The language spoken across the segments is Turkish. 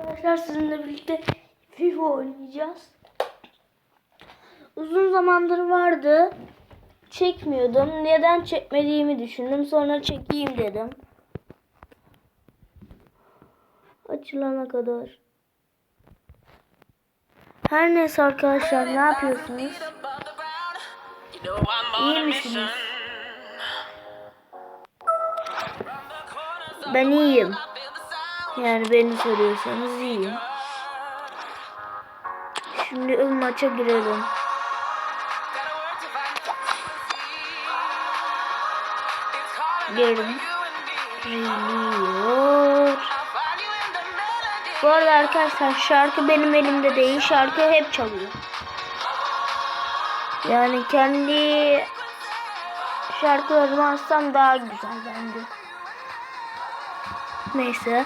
Arkadaşlar sizinle birlikte FIFA oynayacağız. Uzun zamandır vardı. Çekmiyordum. Neden çekmediğimi düşündüm. Sonra çekeyim dedim. Açılana kadar. Her neyse arkadaşlar ne yapıyorsunuz? İyi misiniz? Ben iyiyim. Yani beni soruyorsanız iyiyim. Şimdi ön maça girelim. Girdim. Geliyor. Bu arada arkadaşlar şarkı benim elimde değil. Şarkı hep çalıyor. Yani kendi şarkılarımı açsam daha güzel bence. Neyse.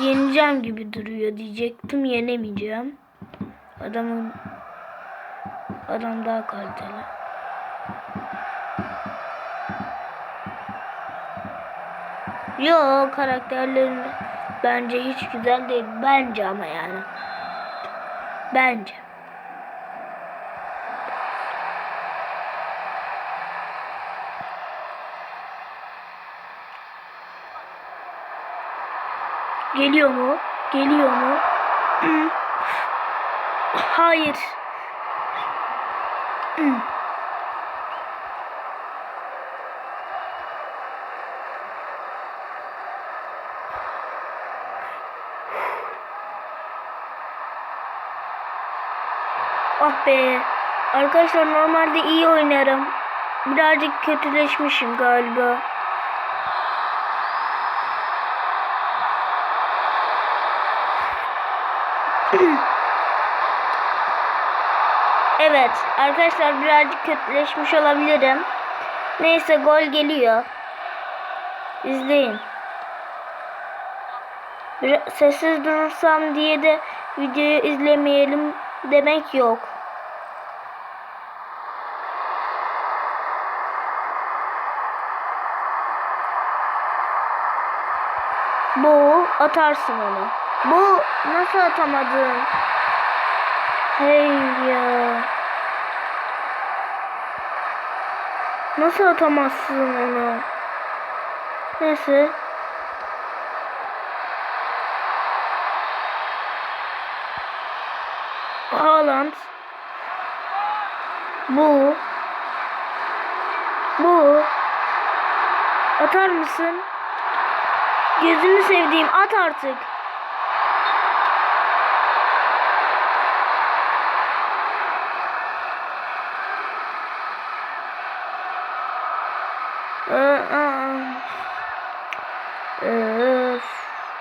Yeneceğim gibi duruyor diyecektim. Yenemeyeceğim. Adamın adam daha kaliteli. Yo karakterlerin bence hiç güzel değil. Bence ama yani. Bence. Geliyor mu? Geliyor mu? Hayır. Ah be. Arkadaşlar normalde iyi oynarım. Birazcık kötüleşmişim galiba. Evet arkadaşlar birazcık kötüleşmiş olabilirim. Neyse gol geliyor. İzleyin. Sessiz durursam diye de videoyu izlemeyelim demek yok. Bu atarsın onu. Bu nasıl atamadın? Hey ya. Nasıl atamazsın onu? Neyse. Haaland. Bu. Bu. Atar mısın? Gözünü sevdiğim at artık.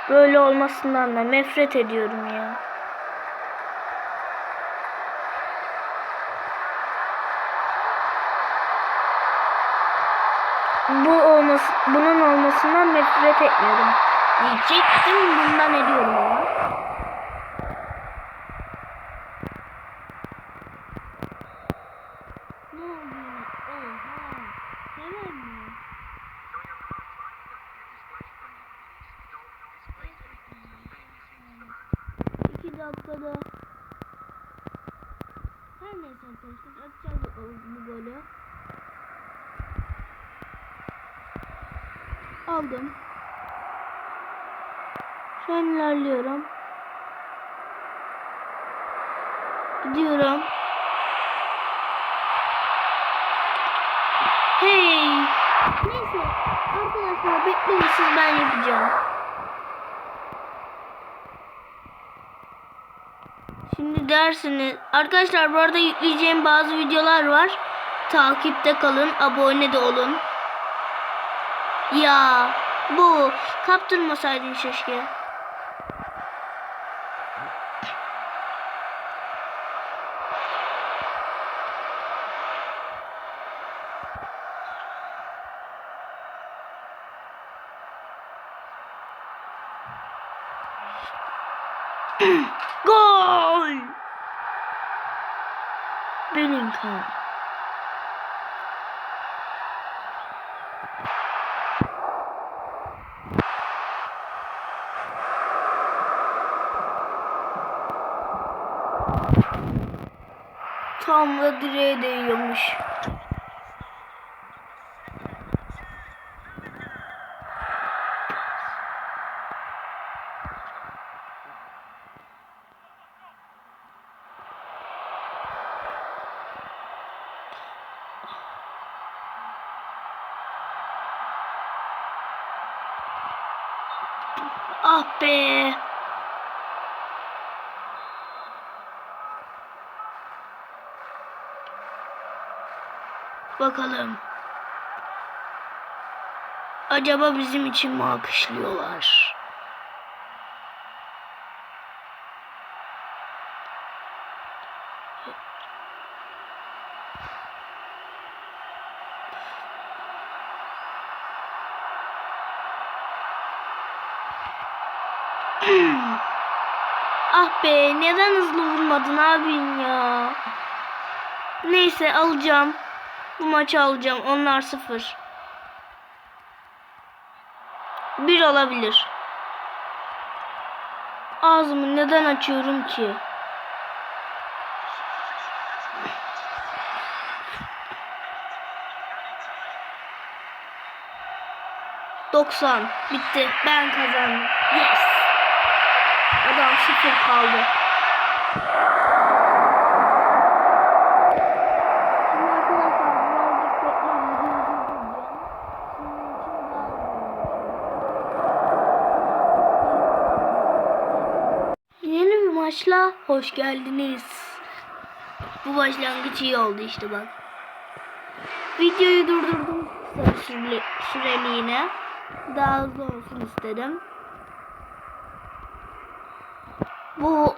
Böyle olmasından da nefret ediyorum ya. Bu olması, bunun olmasından nefret etmiyorum. Diyecektim bundan ediyorum ama. Ne oluyor? Oha. Hemen mi? İki dakikada her neyse arkadaşlar atacağız bakalım bu. Aldım. Şu an ilerliyorum. Gidiyorum. Hey. Neyse arkadaşlar bekleyin siz ben yapacağım. Şimdi dersiniz. Arkadaşlar bu arada yükleyeceğim bazı videolar var. Takipte kalın. Abone de olun. Ya bu kaptırmasaydın keşke. Gol! Bellingham. Tam da direğe değiyormuş. Ah be. Bakalım. Acaba bizim için mi alkışlıyorlar? Ah be neden hızlı vurmadın abin ya? Neyse alacağım. Bu maçı alacağım. Onlar sıfır. Bir olabilir. Ağzımı neden açıyorum ki? Doksan. Bitti. Ben kazandım. Yes. Adam sıfır kaldı. Yeni bir maçla hoş geldiniz. Bu başlangıç iyi oldu işte bak. Videoyu durdurdum kısa süreli, süreliğine. Daha hızlı olsun istedim. Bu